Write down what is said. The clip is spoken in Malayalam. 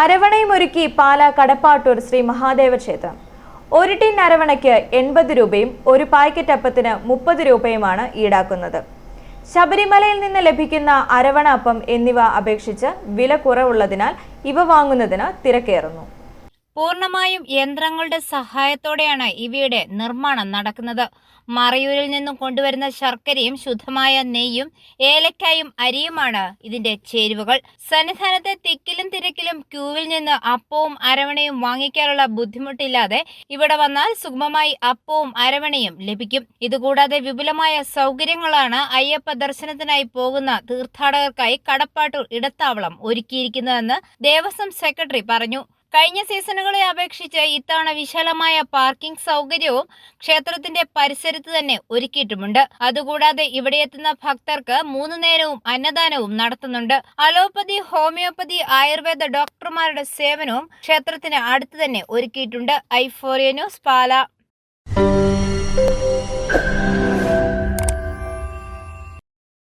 അരവണയും ഒരുക്കി പാല കടപ്പാട്ടൂർ ശ്രീ മഹാദേവ ക്ഷേത്രം ഒരു ടിൻ അരവണയ്ക്ക് എൺപത് രൂപയും ഒരു പായ്ക്കറ്റ് അപ്പത്തിന് മുപ്പത് രൂപയുമാണ് ഈടാക്കുന്നത്. ശബരിമലയിൽ നിന്ന് ലഭിക്കുന്ന അരവണ അപ്പം എന്നിവ അപേക്ഷിച്ച് വില കുറവുള്ളതിനാൽ ഇവ വാങ്ങുന്നതിന് തിരക്കേറുന്നു. പൂർണമായും യന്ത്രങ്ങളുടെ സഹായത്തോടെയാണ് ഇവയുടെ നിർമ്മാണം നടക്കുന്നത്. മറയൂരിൽ നിന്നും കൊണ്ടുവരുന്ന ശർക്കരയും ശുദ്ധമായ നെയ്യും ഏലക്കായും അരിയുമാണ് ഇതിന്റെ ചേരുവകൾ. സന്നിധാനത്തെ തിക്കിലും തിരക്കിലും ക്യൂവിൽ നിന്ന് അപ്പവും അരവണയും വാങ്ങിക്കാനുള്ള ബുദ്ധിമുട്ടില്ലാതെ ഇവിടെ വന്നാൽ സുഗമമായി അപ്പവും അരവണയും ലഭിക്കും. ഇതുകൂടാതെ വിപുലമായ സൗകര്യങ്ങളാണ് അയ്യപ്പ ദർശനത്തിനായി പോകുന്ന തീർത്ഥാടകർക്കായി കടപ്പാട്ടൂർ ഇടത്താവളം ഒരുക്കിയിരിക്കുന്നതെന്ന് ദേവസ്വം സെക്രട്ടറി പറഞ്ഞു. കഴിഞ്ഞ സീസണുകളെ അപേക്ഷിച്ച് ഇത്തവണ വിശാലമായ പാർക്കിംഗ് സൗകര്യവും ക്ഷേത്രത്തിന്റെ പരിസരത്ത് തന്നെ ഒരുക്കിയിട്ടുമുണ്ട്. അതുകൂടാതെ ഇവിടെ എത്തുന്ന ഭക്തർക്ക് മൂന്ന് നേരവും അന്നദാനവും നടത്തുന്നുണ്ട്. അലോപ്പതി ഹോമിയോപ്പതി ആയുർവേദ ഡോക്ടർമാരുടെ സേവനവും ക്ഷേത്രത്തിന് അടുത്ത് തന്നെ ഒരുക്കിയിട്ടുണ്ട്. ഐഫോറിയ ന്യൂസ് പാല.